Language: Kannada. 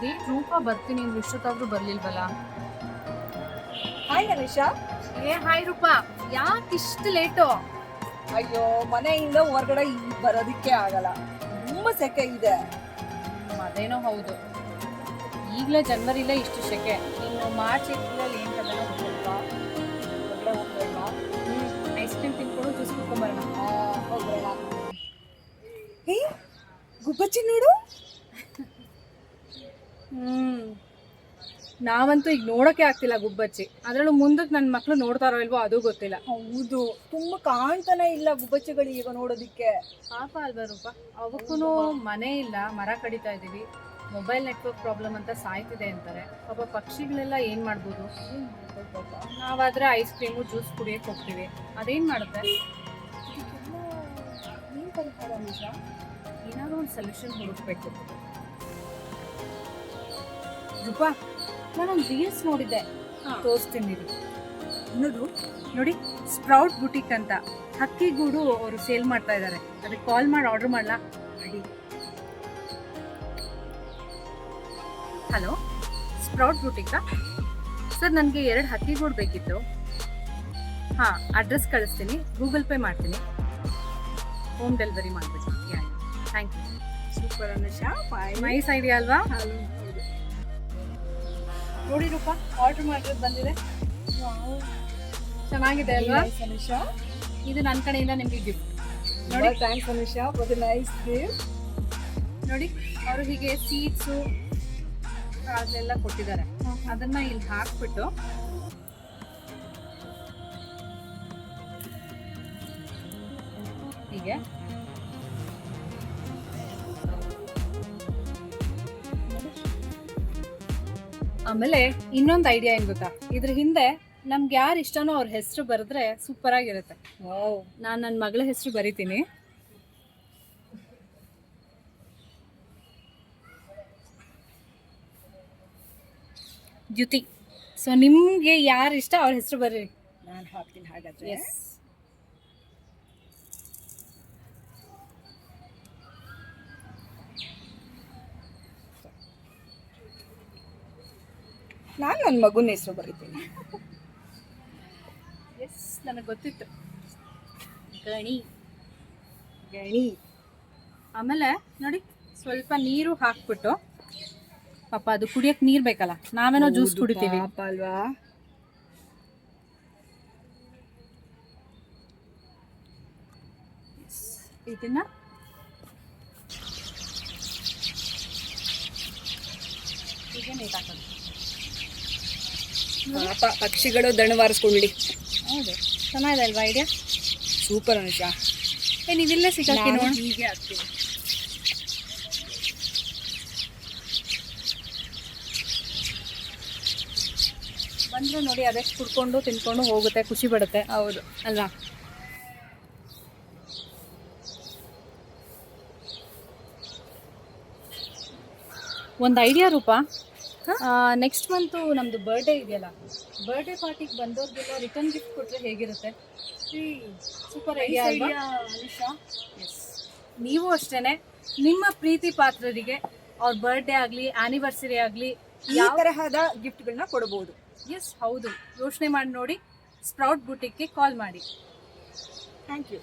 ಡೇಟ್ ರೂಪ ಬರ್ತೀನಿ ಅಂದ್ರೆ ಇಷ್ಟೊತ್ತಾದ್ರೂ ಬರ್ಲಿಲ್ವಲ್ಲ? ಹಾಯ್ ಅನಿಶಾ ಏ ಹಾಯ್ ರೂಪ. ಯಾಕೆ ಇಷ್ಟು ಲೇಟು ಅಯ್ಯೋ ಮನೆಯಿಂದ ಹೊರಗಡೆ ಬರೋದಕ್ಕೆ ಬರೋದಿಕ್ಕೆ ಆಗಲ್ಲ. ತುಂಬಾ ಸೆಕೆ ಇದೆ. ಅದೇನೋ ಹೌದು. ಈಗಲೇ ಜನವರಿಲೇ ಇಷ್ಟು ಸೆಕೆ. ಇನ್ನು ಮಾರ್ಚ್ ಏಪ್ರಿಲಲ್ಲಿ ಏನು ಕದನ ಹ್ಮ್. ನಾವಂತೂ ಈಗ ನೋಡಕ್ಕೆ ಆಗ್ತಿಲ್ಲ ಗುಬ್ಬಚ್ಚಿ. ಅದರಲ್ಲೂ ಮುಂದಕ್ಕೆ ನನ್ನ ಮಕ್ಕಳು ನೋಡ್ತಾರೋ ಇಲ್ವೋ ಅದು ಗೊತ್ತಿಲ್ಲ. ಹೌದು. ತುಂಬಾ ಕಾಣ್ತಾನೆ ಇಲ್ಲ ಗುಬ್ಬಚ್ಚಿಗಳು ಈಗ ನೋಡೋದಿಕ್ಕೆ. ಪಾಪ ಅಲ್ವಾ ರೂಪ ಅವಕ್ಕೂ ಮನೆ ಇಲ್ಲ ಮರ ಕಡಿತಾ ಇದ್ದೀವಿ ಮೊಬೈಲ್ ನೆಟ್ವರ್ಕ್ ಪ್ರಾಬ್ಲಮ್ ಅಂತ ಸಾಯ್ತಿದೆ ಅಂತಾರೆ. ಪಾಪ ಪಕ್ಷಿಗಳೆಲ್ಲ ಏನ್ ಮಾಡ್ಬೋದು? ನಾವಾದರೆ ಐಸ್ ಕ್ರೀಮು ಜ್ಯೂಸ್ ಕುಡಿಯಕ್ಕೆ ಹೋಗ್ತೀವಿ. ಅದೇನ್ ಮಾಡುತ್ತೆ? ಏನಾದ್ರು ಒಂದು ಸೊಲ್ಯೂಷನ್ ಹುಡುಕ್ಬೇಕು. ರೂಪಾ ನಾನೊಂದು ರೀಲ್ಸ್ ನೋಡಿದ್ದೆ. ತೋರಿಸ್ತೀನಿ. ನೋಡು ನೋಡಿ ಸ್ಪ್ರೌಟ್ ಬುಟಿಕ್ ಅಂತ. ಹಕ್ಕಿ ಗೂಡು ಅವರು ಸೇಲ್ ಮಾಡ್ತಾ ಇದ್ದಾರೆ ಅದಕ್ಕೆ ಕಾಲ್ ಮಾಡಿ ಆರ್ಡರ್ ಮಾಡ್ಲಾ? ಹಲೋ ಸ್ಪ್ರೌಟ್ ಬುಟಿಕಾ ಸರ್ ನನಗೆ ಎರಡು ಹಕ್ಕಿ ಗೂಡು ಬೇಕಿತ್ತು. ಹಾಂ ಅಡ್ರೆಸ್ ಕಳಿಸ್ತೀನಿ. ಗೂಗಲ್ ಪೇ ಮಾಡ್ತೀನಿ. ಹೋಮ್ ಡೆಲಿವರಿ ಮಾಡ್ಬೇಕು thank you super Anusha fine nice idea ಅಲ್ವಾ? ನೋಡಿ ರೂಪ ಆರ್ಡರ್ ಮಾಡಿರೋದು ಬಂದಿದೆ. ಚೆನ್ನಾಗಿದೆ ಅಲ್ವಾ? ಅನಿಶಾ ಇದು ನನ್ನ ಕಡೆಯಿಂದ ನಿಮಗೆ ಗಿಫ್ಟ್ ನೋಡಿ. Thanks Anisha for the nice gift ನೋಡಿ ಅವರು ಹೀಗೆ ಸೀಡ್ಸು ಅದೆಲ್ಲ ಕೊಟ್ಟಿದ್ದಾರೆ. ಅದನ್ನ ಇಲ್ಲಿ ಹಾಕ್ಬಿಟ್ಟು ಹೀಗೆ ಆಮೇಲೆ ಇನ್ನೊಂದು ಐಡಿಯಾ ಏನ್ ಗೊತ್ತಾ? ಇದ್ರ ಹಿಂದೆ ನಮ್ಗೆ ಯಾರು ಇಷ್ಟನೋ ಅವ್ರ ಹೆಸರು ಬರೆದ್ರೆ ಸೂಪರ್ ಆಗಿರುತ್ತೆ. ನಾನು ನನ್ನ ಮಗಳ ಹೆಸರು ಬರಿತೀನಿ. ದ್ಯುತಿ. ಸೊ ನಿಮ್ಗೆ ಯಾರು ಇಷ್ಟ ಅವ್ರ ಹೆಸರು ಬರ್ರಿ. ನಾನು ಹಾಕ್ತೀನಿ ಹಾಗಾದ್ರೆ. ಎಸ್ ನಾನು ನನ್ನ ಮಗುನ ಹೆಸರು ಬರೀತೀನಿ. ಎಸ್ ನನಗೆ ಗೊತ್ತಿತ್ತು. ಗಣಿ. ಗಣಿ. ಆಮೇಲೆ ನೋಡಿ ಸ್ವಲ್ಪ ನೀರು ಹಾಕ್ಬಿಟ್ಟು ಪಾಪ ಅದು ಕುಡಿಯಕ್ಕೆ ನೀರ್ ಬೇಕಲ್ಲ ನಾವೇನೋ ಜ್ಯೂಸ್ ಕುಡಿತೀವಿ. ಪಾಪ ಅಲ್ವಾ? ಇದನ್ನ ಈಗ ನೀರು ಹಾಕೋದು ಪಾಪ ಪಕ್ಷಿಗಳು ದಣವಾರಿಸ್ಕೊಳ್ಳಿ ಹೌದು. ಚೆನ್ನಾಗಿದೆ ಅಲ್ವಾ ಐಡಿಯಾ ಸೂಪರ್ ಅನುಷಾ. ಏ ನೀವಿಲ್ಲೇ ಸಿಕ್ಕಾಕಿ ನೋಡಿ. ಹೀಗೆ ಆಗ್ತೀವಿ ಬಂದರೆ ನೋಡಿ ಅದಕ್ಕೆ ಕುಡ್ಕೊಂಡು ತಿನ್ಕೊಂಡು ಹೋಗುತ್ತೆ ಖುಷಿ ಪಡುತ್ತೆ. ಹೌದು. ಅಲ್ವಾ? ಒಂದು ಐಡಿಯಾ ರೂಪ. ನೆಕ್ಸ್ಟ್ ಮಂತು ನಮ್ದು ಬರ್ಡೇ ಇದೆಯಲ್ಲ. ಬರ್ಡೇ ಪಾರ್ಟಿಗೆ ಬಂದವ್ರಿಗೆಲ್ಲ ರಿಟರ್ನ್ ಗಿಫ್ಟ್ ಕೊಟ್ಟರೆ ಹೇಗಿರುತ್ತೆ? Super idea Anisha Anusha yes ನೀವು ಅಷ್ಟೇನೆ ನಿಮ್ಮ ಪ್ರೀತಿ ಪಾತ್ರರಿಗೆ ಅವ್ರ ಬರ್ಡೇ ಆಗಲಿ ಆನಿವರ್ಸರಿ ಆಗಲಿ ಈ ತರಹದ ಗಿಫ್ಟ್ಗಳನ್ನ ಕೊಡಬಹುದು ಎಸ್ ಹೌದು. ಯೋಚನೆ ಮಾಡಿ ನೋಡಿ ಸ್ಪ್ರೌಟ್ ಬುಟಿಕ್ಗೆ ಕಾಲ್ ಮಾಡಿ. Thank you